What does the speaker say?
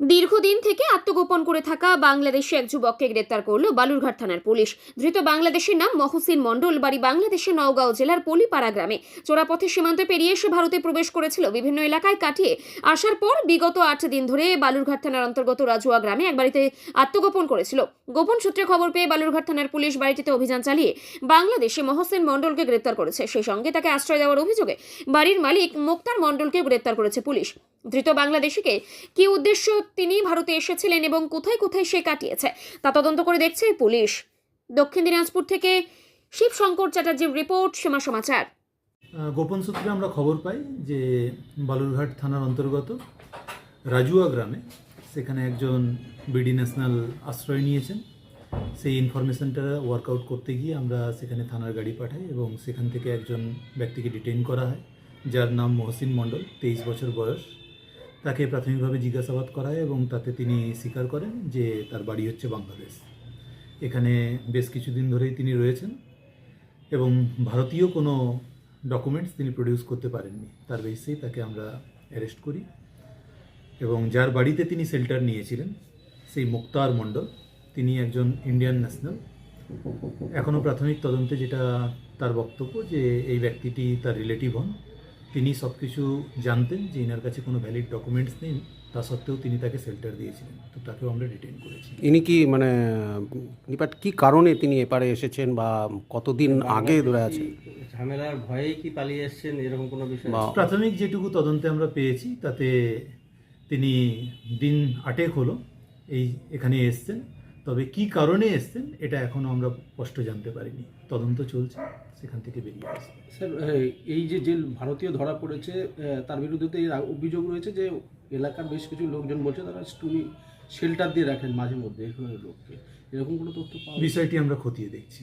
দীর্ঘদিন থেকে আত্মগোপন করে থাকা বাংলাদেশি এক যুবককে গ্রেপ্তার করল বালুরঘাট থানার পুলিশ। ধৃত বাংলাদেশের নাম মহসিন মণ্ডল, বাড়ি বাংলাদেশের নওগাঁও জেলার পলিপাড়া গ্রামে। চোরাপথে সীমান্তে পেরিয়ে এসে ভারতে প্রবেশ করেছিল বিভিন্ন এলাকায় কাটিয়ে। আসার পর বিগত আট দিন ধরে বালুরঘাট থানার অন্তর্গত রাজুয়া গ্রামে এক বাড়িতে আত্মগোপন করেছিল। গোপন সূত্রে খবর পেয়ে বালুরঘাট থানার পুলিশ বাড়িটিতে অভিযান চালিয়ে বাংলাদেশে মহসিন মণ্ডলকে গ্রেপ্তার করেছে। সেই সঙ্গে তাকে আশ্রয় দেওয়ার অভিযোগে বাড়ির মালিক মোক্তার মণ্ডলকে গ্রেপ্তার করেছে পুলিশ। ধৃত বাংলাদেশিকে কি উদ্দেশ্য তিনি ভারতে এসেছিলেন এবং কোথায় কোথায় সে কাটিয়েছে, তা তদন্ত করে দেখছে পুলিশ। দক্ষিণ দিনাজপুর থেকে শিবশঙ্কর চ্যাটার্জির রিপোর্ট, সীমা সমাচার। গোপন সূত্রে আমরা খবর পাই যে বালুরঘাট থানার অন্তর্গত রাজুয়া গ্রামে সেখানে একজন বিডি ন্যাশনাল আশ্রয় নিয়েছেন। সেই ইনফরমেশনটা ওয়ার্কআউট করতে গিয়ে আমরা সেখানে থানার গাড়ি পাঠাই এবং সেখান থেকে একজন ব্যক্তিকে ডিটেইন করা হয়, যার নাম মহসিন মণ্ডল, তেইশ বছর বয়স। তাকে প্রাথমিকভাবে জিজ্ঞাসাবাদ করা হয় এবং তাতে তিনি স্বীকার করেন যে তার বাড়ি হচ্ছে বাংলাদেশ। এখানে বেশ কিছুদিন ধরেই তিনি রয়েছেন এবং ভারতীয় কোনো ডকুমেন্টস তিনি প্রডিউস করতে পারেননি। তার বেসিসেই তাকে আমরা অ্যারেস্ট করি এবং যার বাড়িতে তিনি শেল্টার নিয়েছিলেন, সেই মুক্তার মণ্ডল, তিনি একজন ইন্ডিয়ান ন্যাশনাল এখনও প্রাথমিক তদন্তে যেটা তার বক্তব্য যে এই ব্যক্তিটি তার রিলেটিভ হন। তিনি সব কিছু জানতেন যে এনার কাছে কোনো ভ্যালিড ডকুমেন্টস নেই তা সত্ত্বেও তিনি তাকে শেল্টার দিয়েছিলেন। তো তাকেও আমরা ডিটেইন করেছি। ইনি কি মানে নিপাট কি কারণে তিনি এপারে এসেছেন বা কতদিন আগে ধরে আছে ঝামেলার ভয়েই কি পালিয়ে এসেছেন এরকম কোনো বিষয়? প্রাথমিক যেটুকু তদন্তে আমরা পেয়েছি তাতে তিনি দিন আটেক হলো এই এখানে এসছেন। তবে কি কারণে এসছেন এটা এখনও আমরা স্পষ্ট জানতে পারিনি। তদন্ত চলছে সেখান থেকে বেরিয়ে আসছে। স্যার এই যে যে ভারতীয় ধরা পড়েছে তার বিরুদ্ধে তো এর অভিযোগ রয়েছে যে এলাকার বেশ কিছু লোকজন বলছে তারা স্টুনি শেল্টার দিয়ে রাখেন মাঝে মধ্যে এখানে লোককে। এরকম কোনো তথ্য বিষয়টি আমরা খতিয়ে দেখছি।